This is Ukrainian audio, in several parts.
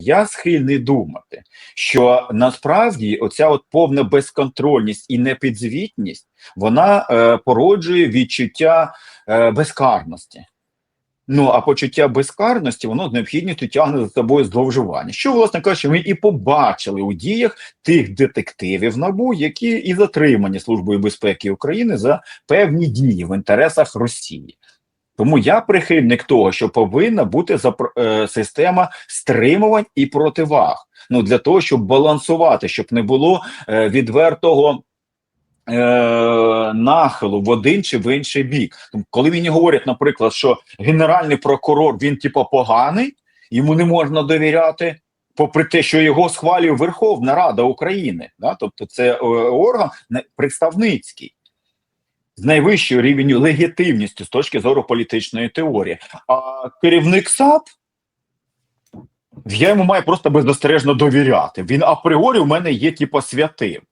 Я схильний думати, що насправді оця от повна безконтрольність і непідзвітність вона е, породжує відчуття е, безкарності. Ну а почуття безкарності воно з необхідністю тягне за собою зловживання. Що, власне кажучи, ми і побачили у діях тих детективів набу, які і затримані Службою безпеки України за певні дії в інтересах Росії. Тому я прихильник того, що повинна бути е, система стримувань і противаг. Ну для того, щоб балансувати, щоб не було е, відвертого. Е, нахилу в один чи в інший бік. Коли мені говорять, наприклад, що генеральний прокурор він типу поганий, йому не можна довіряти, попри те, що його схвалює Верховна Рада України, да? тобто це орган представницький з найвищою рівню легітимністю з точки зору політичної теорії. А керівник САП я йому маю просто беззастережно довіряти. Він апріорі у мене є типу святим.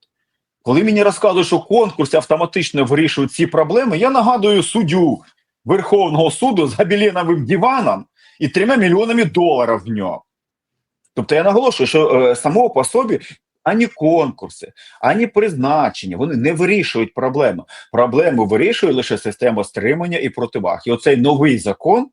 Коли мені розказують, що конкурси автоматично вирішують ці проблеми, я нагадую суддю Верховного суду з габіліновим диваном і трьома мільйонами доларів в нього. Тобто я наголошую, що е, само по собі ані конкурси, ані призначення вони не вирішують проблему. Проблему вирішує лише система стримання і противаг. І оцей новий закон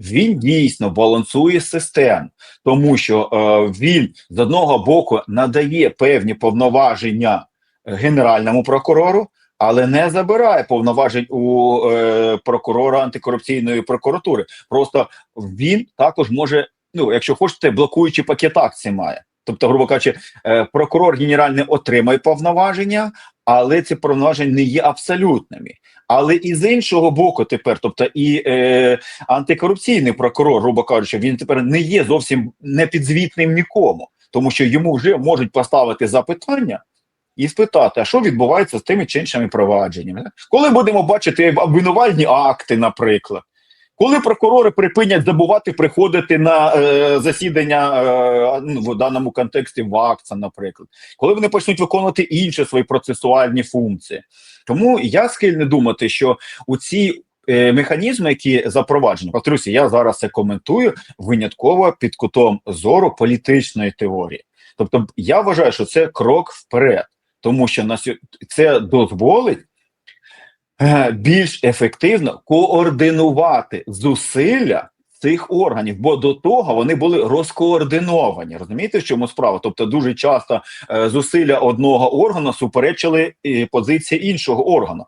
він дійсно балансує систему, тому що е, він з одного боку надає певні повноваження генеральному прокурору, але не забирає повноважень у е, прокурора антикорупційної прокуратури. Просто він також може, ну якщо хочете, блокуючий пакет акцій має. Тобто, грубо кажучи, е, прокурор генеральний отримає повноваження, але ці повноваження не є абсолютними. Але і з іншого боку, тепер, тобто і е, антикорупційний прокурор, грубо кажучи, він тепер не є зовсім непідзвітним нікому, тому що йому вже можуть поставити запитання і спитати, а що відбувається з тими чи іншими провадженнями. Коли будемо бачити обвинувальні акти, наприклад. Коли прокурори припинять забувати приходити на е, засідання е, ну, в даному контексті ВАКЦа, наприклад, коли вони почнуть виконувати інші свої процесуальні функції. Тому я схильний думати, що у ці е, механізми, які запроваджені, повторюся, я зараз це коментую винятково під кутом зору політичної теорії. Тобто, я вважаю, що це крок вперед, тому що на це дозволить більш ефективно координувати зусилля цих органів, бо до того вони були розкоординовані. Розумієте, в чому справа? Тобто, дуже часто е, зусилля одного органу суперечили е, позиції іншого органу.